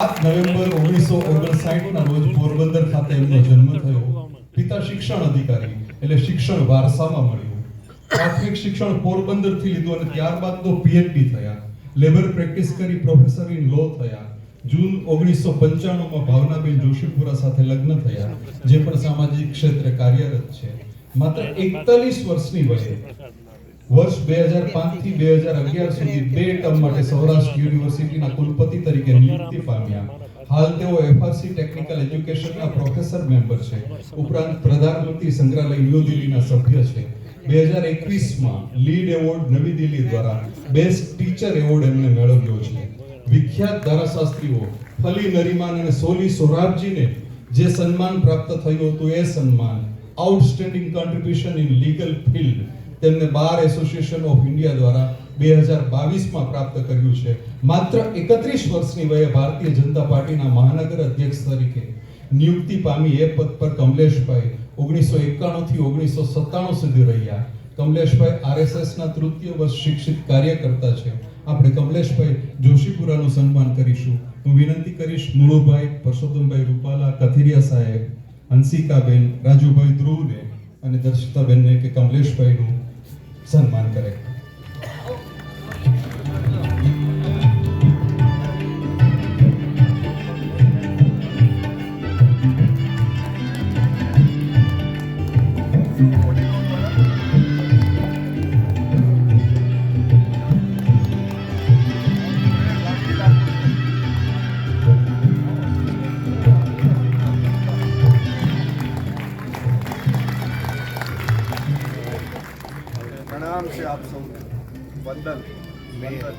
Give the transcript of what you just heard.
November ઓગણીસો ઓગણસાઠ ના રોજ પોરબંદર ખાતે એમનો જન્મ થયો. પિતા શિક્ષણ અધિકારી, એટલે શિક્ષણ વારસામાં મળ્યું. પ્રાથમિક શિક્ષણ પોરબંદરથી લીધું અને ત્યારબાદ તો પીએચડી થયા. લેબર પ્રેક્ટિસ કરી પ્રોફેસર ઇન લો થયા. જૂન ઓગણીસો પંચાણું માં ભાવનાબેન જોશીપુરા સાથે લગ્ન થયા, જે પણ સામાજિક ક્ષેત્રે કાર્યરત છે. માત્ર એકતાલીસ વર્ષની વયે, વર્ષ બે હજાર પાંચથી બે હજાર અગિયાર સુધી બે ટર્મ માટે સૌરાષ્ટ્ર યુનિવર્સિટીના કુલપતિ તરીકે નિયુક્તિ હાલ તેઓ એફઆરસી ટેકનિકલ એજ્યુકેશનના પ્રોફેસર મેમ્બર છે. ઉપરાંત પ્રધાનમંત્રી સંગ્રહાલય ન્યૂ દિલ્હીના સભ્ય છે. બે હજાર એકવીસમાં લીડ એવોર્ડ નવી દિલ્હી દ્વારા બેસ્ટ ટીચર એવોર્ડ એમણે મેળવ્યો છે. વિખ્યાત ધારાશાસ્ત્રીઓ ફલી નરીમાન અને સોલી સોરાબજીને જે સન્માન પ્રાપ્ત થયું હતું એ સન્માન outstanding contribution in legal field તેમને બાર એસોસિએશન ઓફ ઇન્ડિયા દ્વારા બે હજાર બાવીસમાં પ્રાપ્ત કર્યું છે. માત્ર એકત્રીસ વર્ષની વયે ભારતીય જનતા પાર્ટીના મહાનગર અધ્યક્ષ તરીકે નિયુક્તિ પામી એ પદ પર કમલેશભાઈ ઓગણીસો એકાણું થી ઓગણીસો સત્તાણું સુધી રહ્યા. કમલેશભાઈ આરએસએસના તૃતીય વર્ષ શિક્ષિત કાર્યકર્તા છે. આપણે કમલેશભાઈ જોશીપુરાનું સન્માન કરીશું. હું વિનંતી કરીશ મુળુભાઈ, પરસોત્તમભાઈ રૂપાલા, કથિરિયા સાહેબ, હંસિકાબેન, રાજુભાઈ ધ્રુવને અને દર્શિતાબેનને કે કમલેશભાઈનું સન્માન કરે. નામ છે આપ સૌ વંદન મેયર